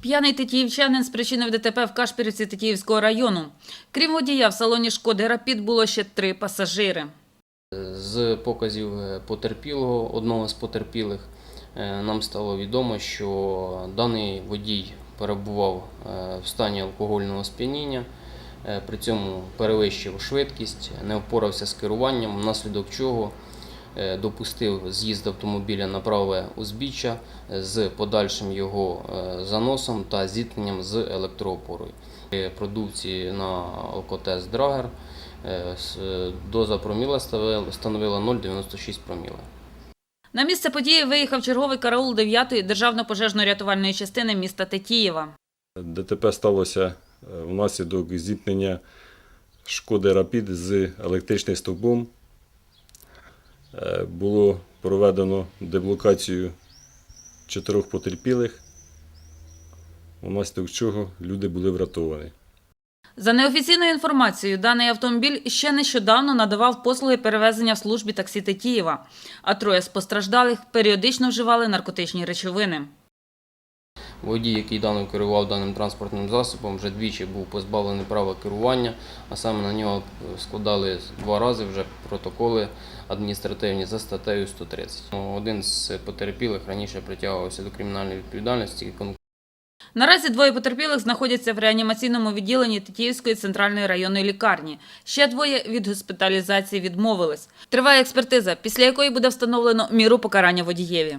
П'яний тетіївчанин спричинив ДТП в Кашпірівці Тетіївського району. Крім водія, в салоні «Шкоди Рапід» було ще три пасажири. З показів е, потерпілого, одного з потерпілих, е, нам стало відомо, що даний водій перебував е, в стані алкогольного сп'яніння, при цьому перевищив швидкість, не впорався з керуванням, внаслідок чого допустив з'їзд автомобіля на праве узбіччя е, з подальшим його е, заносом та зіткненням з електроопорою. Е, Продукції на алкотест Драгер Е, е, Доза проміла становила 0,96 проміла. На місце події виїхав черговий караул 9-ї державно-пожежно-рятувальної частини міста Тетіїва. ДТП сталося е, внаслідок зіткнення шкоди Рапід з електричним стовбом. Е, Було проведено деблокацію чотирьох потерпілих, внаслідок чого люди були врятовані. За неофіційною інформацією, даний автомобіль ще нещодавно надавав послуги перевезення в службі таксі Тетіїва, а троє з постраждалих періодично вживали наркотичні речовини. Водій, який даним керував даним транспортним засобом, вже двічі був позбавлений права керування, а саме на нього складали два рази вже протоколи адміністративні за статтею 130. Один з потерпілих раніше притягувався до кримінальної відповідальності Наразі двоє потерпілих знаходяться в реанімаційному відділенні Тетіївської центральної районної лікарні. Ще двоє від госпіталізації відмовились. Триває експертиза, після якої буде встановлено міру покарання водієві.